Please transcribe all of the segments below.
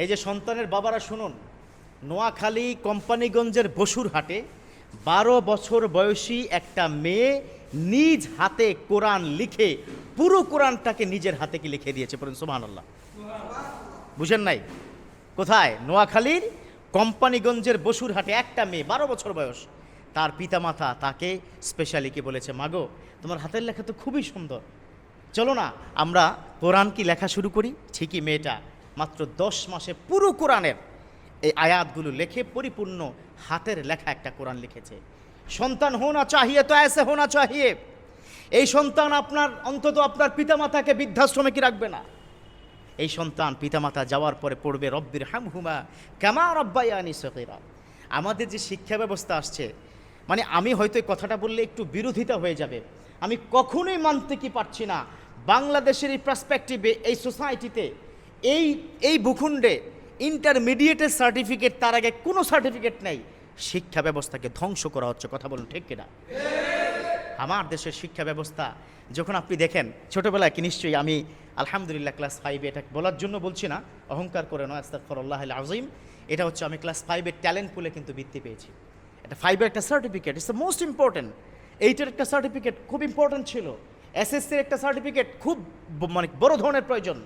এই যে সন্তানের বাবারা শুনুন, নোয়াখালী কোম্পানিগঞ্জের বসুরহাটে বারো বছর বয়সী একটা মেয়ে নিজ হাতে কোরআন লিখে, পুরো কোরআনটাকে নিজের হাতে কি লিখে দিয়েছে বলুন সুবহান আল্লাহ বুঝেন নাই? কোথায়? নোয়াখালীর কোম্পানিগঞ্জের বসুরহাটে একটা মেয়ে, বারো বছর বয়স। তার পিতামাতা তাকে স্পেশালি কি বলেছে, মাগো, তোমার হাতের লেখা তো খুবই সুন্দর। চলো না, আমরা কোরআন কি লেখা শুরু করি? ঠিকই মেয়েটা মাত্র দশ মাসে পুরো কোরআনের এই আয়াতগুলো লেখে পরিপূর্ণ হাতের লেখা একটা কোরআন লিখেছে। সন্তান হোনা চাহিয়ে তো এসে হোনা চাহিয়ে। এই সন্তান আপনার, অন্তত আপনার পিতামাতাকে বৃদ্ধাশ্রমে কি রাখবে না? এই সন্তান পিতামাতা যাওয়ার পরে পড়বে, রব্বির হাম হুমা কেমা রব্বাইয়ানি সকিরা আমাদের যে শিক্ষা ব্যবস্থা আসছে মানে আমি হয়তো এই কথাটা বললে একটু বিরোধিতা হয়ে যাবে। আমি কখনোই মানতে কি পারছি না। বাংলাদেশের এই পার্সপেক্টিভে এই সোসাইটিতে এই এই ভূখণ্ডে ইন্টারমিডিয়েটের সার্টিফিকেট তার আগে কোনো সার্টিফিকেট নেই। শিক্ষা ব্যবস্থাকে ধ্বংস করা হচ্ছে, কথা বলুন ঠিক কিনা? আমার দেশের শিক্ষা ব্যবস্থা, যখন আপনি দেখেন, ছোটোবেলায় কি নিশ্চয়ই আমি আলহামদুলিল্লাহ ক্লাস ফাইভে এটা বলার জন্য বলছি না, অহংকার করে নয়, আস্তাগফিরুল্লাহ আল আজিম এটা হচ্ছে আমি ক্লাস ফাইভের ট্যালেন্ট পুলে কিন্তু বৃত্তি পেয়েছি। এটা ফাইভের একটা certificate it's the most important এইটার একটা সার্টিফিকেট খুব ইম্পর্টেন্ট ছিল। এসএসসির একটা সার্টিফিকেট খুব মানে বড় ধরনের প্রয়োজন।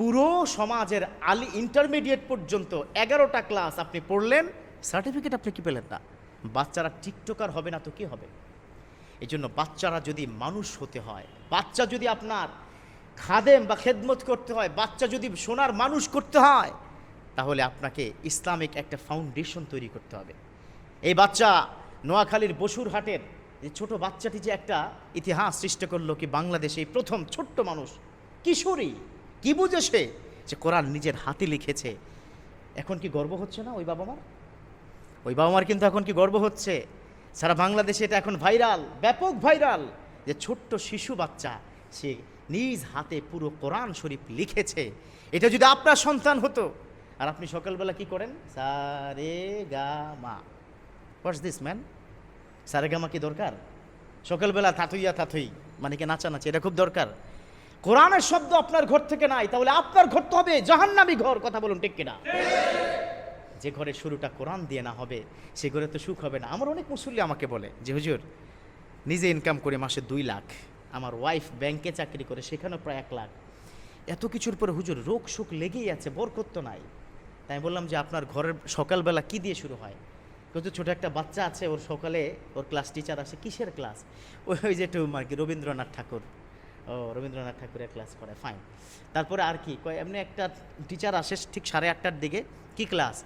পুরো সমাজের আলি ইন্টারমিডিয়েট পর্যন্ত এগারোটা ক্লাস আপনি পড়লেন সার্টিফিকেট আপনি কি পেলেন না? বাচ্চারা টিকটকার হবে না তো কী হবে? এই জন্য বাচ্চারা যদি মানুষ হতে হয়, বাচ্চা যদি আপনার খাদেম বা খেদমত করতে হয়, বাচ্চা যদি সোনার মানুষ করতে হয়, তাহলে আপনাকে ইসলামিক একটা ফাউন্ডেশন তৈরি করতে হবে। এই বাচ্চা নোয়াখালীর বসুরহাটের যে ছোট বাচ্চাটি যে একটা ইতিহাস সৃষ্টি করল কি বাংলাদেশে প্রথম ছোট্ট মানুষ, কিশোরী। কি বুঝে সে যে কোরআন নিজের হাতে লিখেছে? এখন কি গর্ব হচ্ছে না ওই বাবা মার? ওই বাবা মার কিন্তু এখন কি গর্ব হচ্ছে? সারা বাংলাদেশে এটা এখন ভাইরাল, ব্যাপক ভাইরাল যে ছোট্ট শিশু বাচ্চা সে নিজ হাতে পুরো কোরআন শরীফ লিখেছে। এটা যদি আপনার সন্তান হতো, আর আপনি সকালবেলা কি করেন? সারে গা মা। হোয়াটস দিস ম্যান সারে গা মা কি দরকার? সকালবেলা থাথুইয়া থাথুই মানে কি নাচানাচি, এটা খুব দরকার। কোরআনের শব্দ আপনার ঘর থেকে নাই, তাহলে আপনার ঘর তো হবে জাহান্নামী ঘর, কথা বলুন ঠিক কিনা? যে ঘরে শুরুটা কোরআন দিয়ে না হবে, সে ঘরে তো সুখ হবে না। আমার অনেক মুসল্লি আমাকে বলে, যে হুজুর, নিজে ইনকাম করে মাসে দুই লাখ, আমার ওয়াইফ ব্যাংকে চাকরি করে, সেখানেও প্রায় এক লাখ। এত কিছুর পরে হুজুর, রোগ সুখ লেগেই আছে, বরকত তো নাই। তাই বললাম যে, আপনার ঘরের সকালবেলা কি দিয়ে শুরু হয়? কিন্তু ছোট একটা বাচ্চা আছে, ওর সকালে ওর ক্লাস টিচার আসে, কিসের ক্লাস ওই যে একটু আর কি, রবীন্দ্রনাথ ঠাকুর। ও, রবীন্দ্রনাথ ঠাকুরের ক্লাস করে ফাইন তারপরে আর কি, কয়, এমনি একটা টিচার আসে ঠিক সাড়ে আটটার দিকে, কি ক্লাস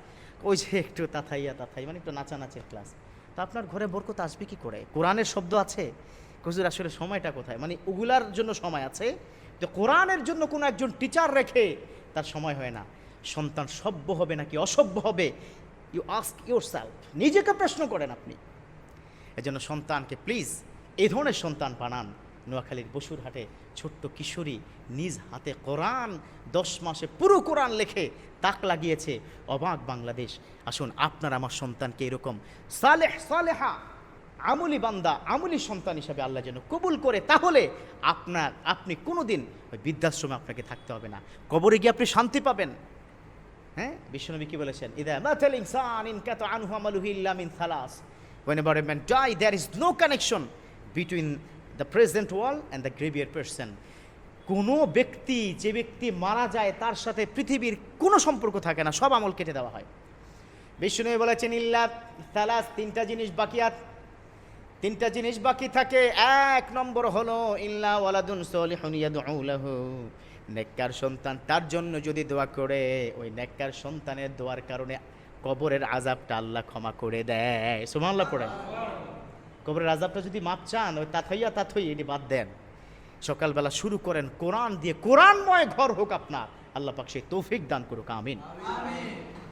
ওই যে একটু তাথাইয়া তাথাই মানে একটু নাচানাচির ক্লাস তো আপনার ঘরে বরকত আসবে কি করে? কোরআনের শব্দ আছে? হুজুর, আসলে সময়টা কোথায়? মানে ওগুলার জন্য সময় আছে? তো কোরআনের জন্য কোনো একজন টিচার রেখে তার সময় হয় না। সন্তান সভ্য হবে নাকি অসভ্য হবে? ইউ আস্ক ইউর সেলফ নিজেকে প্রশ্ন করেন আপনি। এজন্য সন্তানকে প্লিজ এই ধরনের সন্তান বানান। নোয়াখালীর বসুরহাটে ছোট্ট কিশোরী নিজ হাতে কোরআন, দশ মাসে পুরো কোরআন লেখে তাক লাগিয়েছে। অবাক বাংলাদেশ। আসুন, আপনার আমার সন্তানকে এরকম সালেহ, সালেহা, আমলি বান্দা, আমলি সন্তান হিসাবে আল্লাহ যেন কবুল করে, তাহলে আপনার, আপনি কোনোদিন ওই বৃদ্ধাশ্রমে আপনাকে থাকতে হবে না। কবরে গিয়ে আপনি শান্তি পাবেন। হ্যাঁ? বিশ্বনবী কি বলেছেন? ইদা মাতাল ইনসান ইন কাতা আনহু আমালুহু ইল্লা whenever a man die, there is no connection between the present world and the graveyard person. কোনো ব্যক্তি, যে ব্যক্তি মারা যায়, তার সাথে পৃথিবীর কোনো সম্পর্ক থাকে না, সব আমল কেটে দেওয়া হয়। বিষ্ণু বলেছেন, ইল্লা তালাস তিনটা জিনিস বাকিয়াত তিনটা জিনিস বাকি থাকে, এক নম্বর হলো, ইল্লা ওয়ালাদুন সলিহুন নেককার সন্তান, তার জন্য যদি দোয়া করে, ওই নেককার সন্তানের দোয়ার কারণে কবরের আজাবটা আল্লাহ ক্ষমা করে দেয়। সুবহানাল্লাহ পড়েন। কবরের আজাবটা যদি মাপ চান, ওই তাথইয়া তাথই এটি বাদ দেন। সকালবেলা শুরু করেন কোরআন দিয়ে। কোরআনময় ঘর হোক আপনার, আল্লাহ পাক সেই তৌফিক দান করুক আমিন।